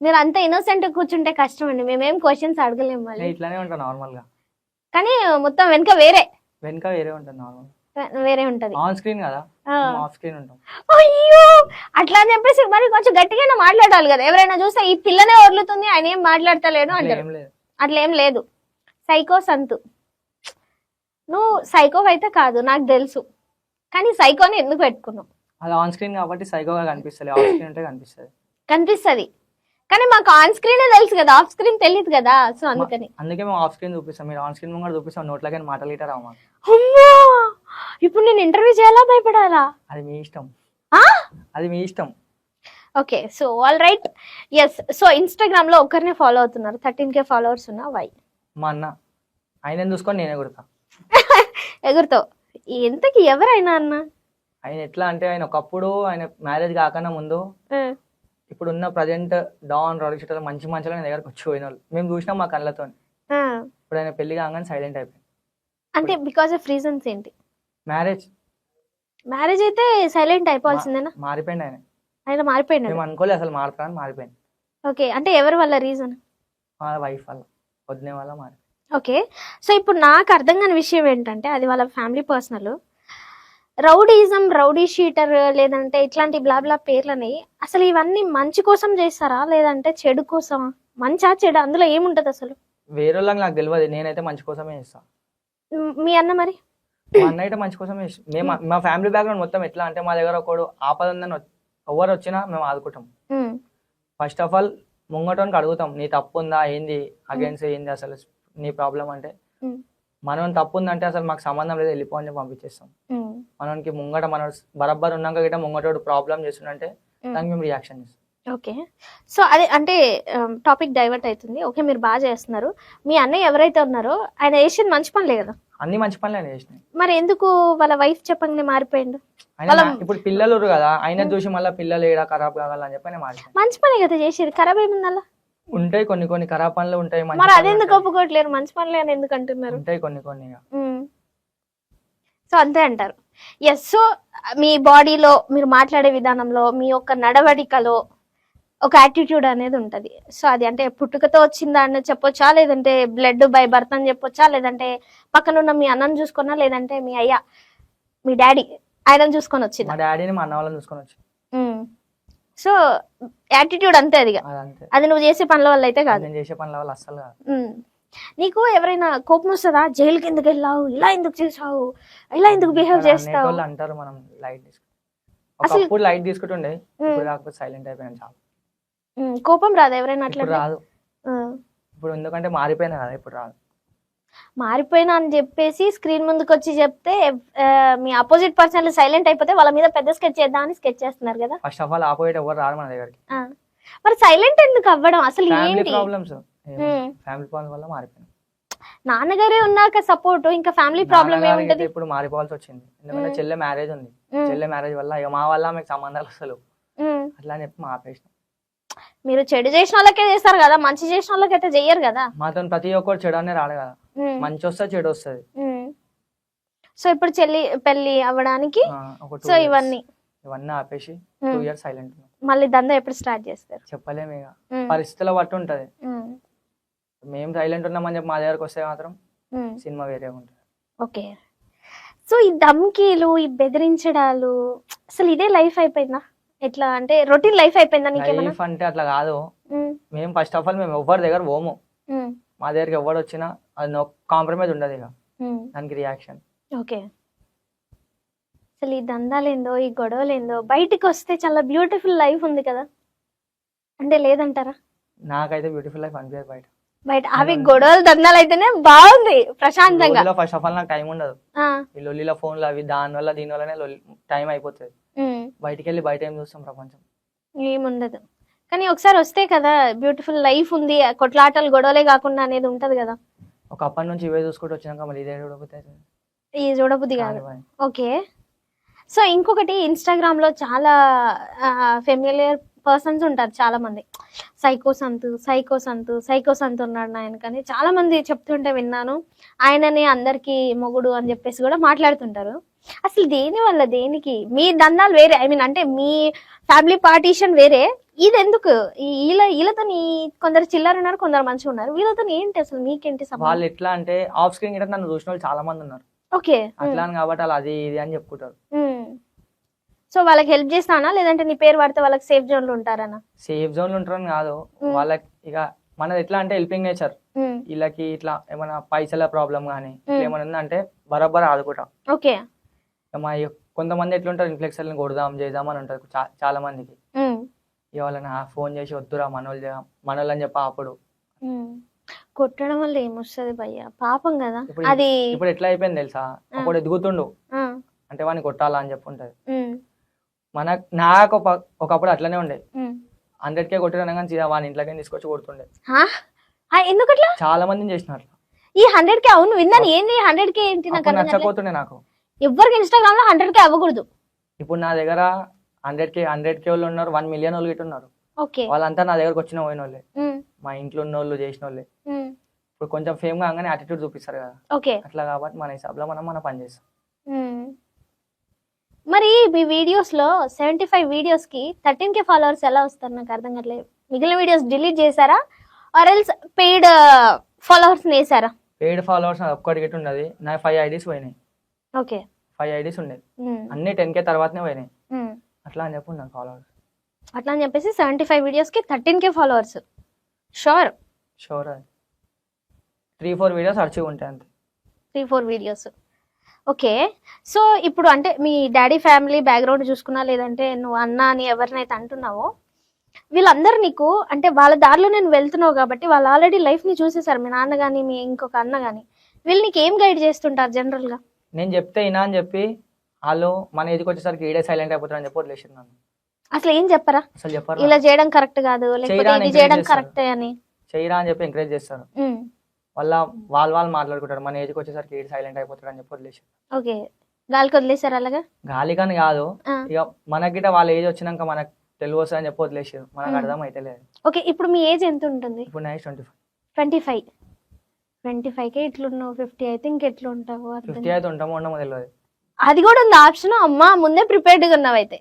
మీరు అంత ఇన్నోసెంట్ కూర్చుంటే కష్టం అండి మేమేం క్వశ్చన్స్ అడగలేము మళ్ళీ. ఇట్లానే ఉంటాను నార్మల్గా. కానీ మొత్తం వెనక వేరే. వెనక వేరే ఉంటుంది నార్మల్ వేరే ఉంటది. ఆన్ స్క్రీన్ కదా. ఆఫ్ స్క్రీన్ ఉంటాం. అయ్యో! అట్లా అని చెప్పేసి మరి కొంచెం గట్టిగానే మాట్లాడాలి కదా. ఎవరైనా చూస్తే ఈ పిల్లనే వదులుతుంది ఆయన ఏం మాట్లాడతలేడు అంటారు. ఏం లేదు. అట్లా ఏం లేదు. సైకో సంతు. నువ్వు సైకో అయితే కాదు నాకు తెలుసు. కానీ సైకోని ఎందుకు పెట్టుకున్నావు? అది ఆన్ స్క్రీన్ కాబట్టి సైకోగా కనిపిస్తుంది ఆఫ్ స్క్రీన్ ఉంటే కనిపిస్తుంది. కనిపిస్తది. కానీ మాకు ఆన్ స్క్రీన్ తెలుసు కదా ఆఫ్ స్క్రీన్ తెలియదు కదా సో అందుకని. అందుకే మేము ఆఫ్ స్క్రీన్ చూపిస్తాం. మీరు ఆన్ స్క్రీన్ ముంగడ చూపిస్తాం నోట్లకి మాటలు ఇటారా అమ్మా అమ్మా! ఇప్పుడు నేను ఇంటర్వ్యూ చేయాలా భయపడాలా? అది మీ ఇష్టం. ఆ? అది మీ ఇష్టం. Okay so all right yes so ఇన్స్టాగ్రామ్లో ఒకరినే ఫాలో అవుతున్నారు. థర్టీన్ కే ఫాలోవర్స్ ఉన్న వై మా అన్న. ఆయన చూసుకొని నేనే ఎగురుతో ఎంతకి ఎవరైనా అన్న? ఆయన ఎట్లా అంటే ఆయన ఒకప్పుడు ఆయన మ్యారేజ్ కాకన్నా ముందు ఇప్పుడు ఉన్న ప్రజెంట్ డాన్ రౌడీ మంచి మంచిలో ఆయన దగ్గరకు వచ్చి పోయిన వాళ్ళు మేము చూసినాం మా కళ్ళతో ఇప్పుడు ఆయన పెళ్ళి కాగానే సైలెంట్ అయిపోయింది. అంటే బికాస్ ఆఫ్ రీజన్స్ ఏంటి? మ్యారేజ్ మ్యారేజ్ అయితే సైలెంట్ అయిపోవాల్సిందేనా? మారిపోయింది ఆయన. ఆయన మారిపోయినాడు. మేము అనుకోలేదు అసలు మారుతారని మారిపోయింది. ఓకే అంటే ఎవరి వల్ల రీజన్ మా వైఫ్ వల్ల వదిలే వల్ల మారి ఓకే సో ఇప్పుడు నాకు అర్థం కాని విషయం ఏంటంటే అది వాళ్ళ family personal rowdyism rowdy sheeter లేదంటే ఇట్లాంటి బ్లా బ్లా పేర్లని అసలు ఇవన్నీ మంచి కోసం చేస్తారా? లేదంటే చెడు కోసమా మంచా చెడు? అందులో ఏముంటది అసలు? వేరే వాళ్ళకి నాకు తెలియదు నేనైతే మంచి కోసమే ఇస్తాను మ్, అన్న మరి? మా అన్న అయితే మంచి కోసమే మేము మా ఫ్యామిలీ బ్యాక్గ్రౌండ్ మొత్తం ఎట్లా అంటే మా దగ్గర ఒకడు ఆపద ఉందని ఎవరు వచ్చినా మేము ఆదుకుంటాం. ఫస్ట్ ఆఫ్ ఆల్ ముంగటోనికి అడుగుతాం. నీ తప్పు ఉందా? ఏంది? అగేన్స్ ఏంది అసలు? నీ ప్రాబ్లం అంటే మనం తప్పు ఉందంటే అసలు మాకు సంబంధం లేదు. వెళ్ళిపో అని చెప్పి పంపించేస్తాం. మనకి ముంగట మన బరబ్బర్ ఉన్నాక గిట్ట ముంగటోడు ప్రాబ్లం చేస్తుందంటే దానికి మేము రియాక్షన్ ఇస్తాం ఓకే. సో అదే అంటే టాపిక్ డైవర్ట్ అవుతుంది. ఓకే మీరు బాగా చేస్తున్నారు. మీ అన్నయ్య ఎవరైతే ఉన్నారో ఆయన వేసింది మంచి పనులే కదా? అన్ని మంచి పనులు ఆయన చేసినాయి. మరి ఎందుకు వాళ్ళ వైఫ్ చెప్పంగానే మారిపోయిండు? ఇప్పుడు పిల్లలు కదా ఆయన చూసి మళ్ళీ పిల్లలు ఏడా ఖరాబ్ కావాలని చెప్పి మంచి పనే కదా చేసేది? ఖరాబ్ ఏముంది అలా ఉంటాయి కొన్ని కొన్ని ఖరాబ్ పనులు ఉంటాయి మంచి మరి అదెందుకు. ఒప్పుకోవట్లేరు? మంచి పనులే అని ఎందుకు అంటున్నారు? ఉంటాయి కొన్ని కొన్ని. సో అంతే అంటారు. ఎస్ సో మీ బాడీలో మీరు మాట్లాడే విధానంలో మీ యొక్క నడవడికలో ఒక యాటిట్యూడ్ అనేది ఉంటది. సో అది అంటే పుట్టుకతో వచ్చిందా అని చెప్పొచ్చా? లేదంటే బ్లడ్ బై బర్త్ అని చెప్పొచ్చా? లేదంటే పక్కన ఉన్న మీ అన్నను చూసుకున్నా? లేదంటే మీ అయ్య మీ డాడీ ఆయన చూసుకొని మా వచ్చిందా డాడీని మా అన్న వాళ్ళని చూసుకొని వచ్చి సో యాటిట్యూడ్ అంతే అది అది నువ్వు చేసే పనుల వల్ల అయితే కాదు. నేను చేసే పనుల వల్ల అస్సలు కాదు. ఉమ్. నీకు ఎవరైనా కోపం వస్తుందా? జైలుకి ఎందుకు వెళ్ళావు ఇలా ఎందుకు చేసావు ఇలా ఎందుకు బిహేవ్ చేస్తావు? అంటారు మనం లైట్ తీసుకుంటాం అసలు- లైట్ తీసుకుంటుండే కాకపోతే సైలెంట్ అయిపోయాను చాలా. కోపం రాదా ఎవరైనా అట్లా రాదు. ఇప్పుడు ఎందుకంటే మారిపోయినా కదా ఇప్పుడు రాదు. మారిపోయినా అని చెప్పేసి స్క్రీన్ ముందుకు వచ్చి చెప్తే మీ అపోజిట్ పర్సన్ సైలెంట్ అయిపోతే వాళ్ళ మీద పెద్ద స్కెచ్ చేద్దామని స్కెచ్ చేస్తున్నారు కదా. ఫస్ట్ ఆఫ్ ఆల్ ఆపోయేట్ ఎవరు రారు మన దగ్గరికి. మరి సైలెంట్ ఎందుకు అవ్వడం? అసలు ఏంటి? ప్రాబ్లమ్స్. ఫ్యామిలీ ప్రాబ్లం వల్ల మారిపోయింది నాన్నగారే ఉన్నాక సపోర్ట్ ఇంకా ఫ్యామిలీ ప్రాబ్లం ఏముంటది? ఇప్పుడు మారిపోవాల్సి వచ్చింది. ఎందుకంటే. చెల్లె మ్యారేజ్ ఉంది. చెల్లె మ్యారేజ్ వల్ల ఇక మా వల్ల మీకు సంబంధాలు అసలు. అట్లా అని చెప్పి మా ఆపేసినాం మీరు చెడు చేసిన వాళ్ళకే చేస్తారు కదా మంచి చేసిన వాళ్ళకైతే చెయ్యరు కదా? మాతో ప్రతి ఒక్కరు చెడు అనే రాడు కదా. మంచి వస్తే చెడు వస్తుంది. సో ఇప్పుడు చెల్లి పెళ్ళి అవ్వడానికి సో. ఇవన్నీ. ఇవన్నీ ఆపేసి టూ. ఇయర్స్ సైలెంట్ మళ్ళీ దందా ఎప్పుడు స్టార్ట్ చేస్తారు? చెప్పలేము ఇక. పరిస్థితుల బట్టి ఉంటది. మేము సైలెంట్ ఉన్నామని చెప్పి మా దగ్గరకు వస్తే మాత్రం ఉమ్. సినిమా వేరే ఉంటుంది. ఓకే. సో ఈ ధమ్కీలు ఈ బెదిరించడాలు అసలు ఇదే లైఫ్ అయిపోయిందా? ఎట్లా అంటే రొటీన్ లైఫ్ అయిపోయిందా లైఫ్ అంటే అట్లా కాదు. ఉమ్, మేము ఫస్ట్ ఆఫ్ ఆల్ మేము ఎవరి దగ్గర పోము. ఉమ్, మా దగ్గరికి ఎవరు వచ్చినా అది నో కాంప్రమైజ్ ఉండదు ఇక. దానికి రియాక్షన్ ఓకే. అసలు ఈ దందాలేందో ఈ గొడవలేందో బయటికి వస్తే చాలా బ్యూటిఫుల్ లైఫ్ ఉంది కదా? అంటే లేదంటారా? నాకైతే బ్యూటిఫుల్ లైఫ్ అనిపించదు బయట. బయట అవి గొడవలు దందాలు అయితేనే బాగుంది ప్రశాంతంగా. ఫస్ట్ ఆఫ్ ఆల్ నాకు టైం ఉండదు. ఈ లొల్లిలో ఫోన్లు అవి దాని వల్ల దీని వల్లనే టైం అయిపోతుంది. బయటికి వెళ్ళి బయట ఏం చూస్తాం ప్రపంచం? ఏముండదు. కానీ ఒకసారి వస్తే కదా బ్యూటిఫుల్ లైఫ్ ఉంది కొట్లాటలు గొడవలే కాకుండా అనేది ఉంటది కదా. ఒక అప్పటి నుంచి ఇవే చూసుకుంటూ వచ్చినాక మళ్ళీ ఇదే చూడకపోతే ఈ చూడబుద్ధి కాదు. ఓకే. సో ఇంకొకటి ఇన్స్టాగ్రామ్లో చాలా ఫెమిలియర్ పర్సన్స్ ఉంటారు చాలా మంది psycho Santu psycho Santu psycho Santu ఉన్నాడు ఆయన కానీ చాలా మంది చెప్తుంటే విన్నాను. ఆయననే అందరికి మొగుడు అని చెప్పేసి కూడా మాట్లాడుతుంటారు. అసలు దేని వల్ల దేనికి? మీ దందాలు వేరే ఐ మీన్ అంటే మీ ఫ్యామిలీ పార్టీషన్ వేరే. ఇది ఎందుకు ఈ వీళ్ళ వీళ్ళతో కొందరు చిల్లర ఉన్నారు కొందరు మంచిగా ఉన్నారు. వీళ్ళతో ఏంటి అసలు మీకేంటి వాళ్ళు ఎట్లా అంటే ఆఫ్ స్క్రీన్ నన్ను చూసిన వాళ్ళు చాలా మంది ఉన్నారు. ఓకే. అట్లా కాబట్టి అది ఇది అని చెప్పుకుంటారు. సో వాళ్ళకి హెల్ప్ చేస్తానా? లేదంటే నీ పేరు పడితే వాళ్ళకి సేఫ్ జోన్లో ఉంటారనా? సేఫ్ జోన్లో ఉంటారని కాదు. వాళ్ళకి ఇక మనది ఎట్లా అంటే హెల్పింగ్ నేచర్ వీళ్ళకి ఇట్లా ఏమైనా పైసల ప్రాబ్లం కానీ. ఏమైనా ఉందంటే బరాబర్ ఆదుకుంటాం. ఓకే. మా కొంతమంది ఎట్లుంటారు ఇన్ఫ్లెక్సర్ని కొడదాం చేద్దాం అని ఉంటారు చాలా మందికి. ఆ ఫోన్ చేసి వద్దురా మనోళ్ళు మనోళ్ళు అని చెప్పి అప్పుడు. కొట్టడం వల్ల ఏమొస్తుంది భయ్య? పాపం కదా. ఇప్పుడు అది ఇప్పుడు ఎట్లా అయిపోయింది తెలుసా? అప్పుడు ఎదుగుతుండు. అంటే వాడిని కొట్టాలా అని చెప్పి ఉంటది. ఉమ్, మన నాకు ఒక- ఒకప్పుడు అట్లనే ఉండే. హండ్రెడ్ కే కొట్టిన కానీ వాని ఇంట్లోకి తీసుకొచ్చి కొడుతుండే. ఎందుకట్లా? చాలా మందిని చేసిన అట్లా. ఈ హండ్రెడ్ కే అవును విన్నాను. ఏంది హండ్రెడ్ కే ఏంటి నాకు. నచ్చపోతుండే నాకు. ఎవ్వరికి ఇన్స్టాగ్రామ్లో హండ్రెడ్ కే అవ్వకూడదు. ఇప్పుడు నా దగ్గర హండ్రెడ్ కే హండ్రెడ్ కే వాళ్ళు ఉన్నారు వన్ మిలియన్ వాళ్ళు ఉన్నారు. ఓకే. వాళ్ళంతా నా దగ్గరకు వచ్చిన పోయిన వాళ్ళే మా ఇంట్లో ఉన్న వాళ్ళు చేసిన వాళ్ళే ఇప్పుడు కొంచెం ఫేమ్ కాగానే యాటిట్యూడ్ చూపిస్తారు కదా. ఓకే. అట్లా కాబట్టి మన హిసాబ్లో మనం మన పని చేస్తాం. మీ వీడియోస్లో సెవెంటీ ఫైవ్ వీడియోస్కి థర్టీన్ కే ఫాలోవర్స్ ఎలా వస్తారు? నాకు అర్థం కావట్లేదు. మిగిలిన వీడియోస్ డిలీట్ చేశారా? ఆర్ ఎల్స్ పెయిడ్ ఫాలోవర్స్ వేసారా పెయిడ్ ఫాలోవర్స్ గిట్ట ఉన్నది. నా ఫైవ్ ఐడీస్ పోయినాయి. ఓకే. ఫైవ్ ఐడీస్ ఉండేది అన్ని టెన్ కే తర్వాతనే పోయినాయి. అట్లా అని చెప్పి ఫాలోవర్స్ అట్లా అని చెప్పేసి సెవెంటీ ఫైవ్ వీడియోస్కి thirteen K followers sure sure three four videos archive ఉంటాయి అంతే. Three four videos okay. So ఇప్పుడు అంటే మీ డాడీ ఫ్యామిలీ బ్యాక్గ్రౌండ్ చూసుకున్నా లేదంటే నువ్వు అన్న అని ఎవరినైతే అంటున్నావో వీళ్ళందరూ నీకు అంటే వాళ్ళ దారిలో నేను వెళ్తున్నావు కాబట్టి వాళ్ళు ఆల్రెడీ లైఫ్ని చూసేసారు. మీ నాన్న కానీ మీ ఇంకొక అన్న కానీ వీళ్ళు నీకు ఏం గైడ్ చేస్తుంటారు జనరల్గా నేను చెప్తే ఇనా అని చెప్పి వాళ్ళు మన ఏజ్కి వచ్చేసరికి ఈడే సైలెంట్ అయిపోతారు అని చెప్పి వదిలేసింది నన్ను. అసలు ఏం చెప్పరా? అసలు చెప్పరు? ఇలా చేయడం కరెక్ట్ కాదు లేకపోతే ఇది చేయడం కరెక్టే అని. చేయరా అని చెప్పి ఎంకరేజ్ చేస్తారు. వాళ్ళ వాళ్ళు వాళ్ళు మాట్లాడుకుంటారు. మన ఏజ్కి వచ్చేసరికి ఈడు సైలెంట్ అయిపోతాడు అని చెప్పి వదిలేసి ఓకే. గాలికి వదిలేసారు అలాగా? గాలి కానీ కాదు ఇక మనకిట వాళ్ళ ఏజ్ వచ్చినాక మనకు తెలివి వస్తుంది అని చెప్పి వదిలేసారు మనకు. అర్థం అయితే లేదు ఓకే. ఇప్పుడు మీ ఏజ్ ఎంత ఉంటుంది? ఇప్పుడు night twenty five twenty five twenty five K ఇట్లున్నావు? Fifty అయితే ఇంకెట్లు ఉంటావు ఫిఫ్టీ అయితే ఉంటామో ఉండమో తెలియదు అది కూడా ఉంది. ఆప్షన్ అమ్మా ముందే ప్రిపేర్డ్గా ఉన్నావు అయితే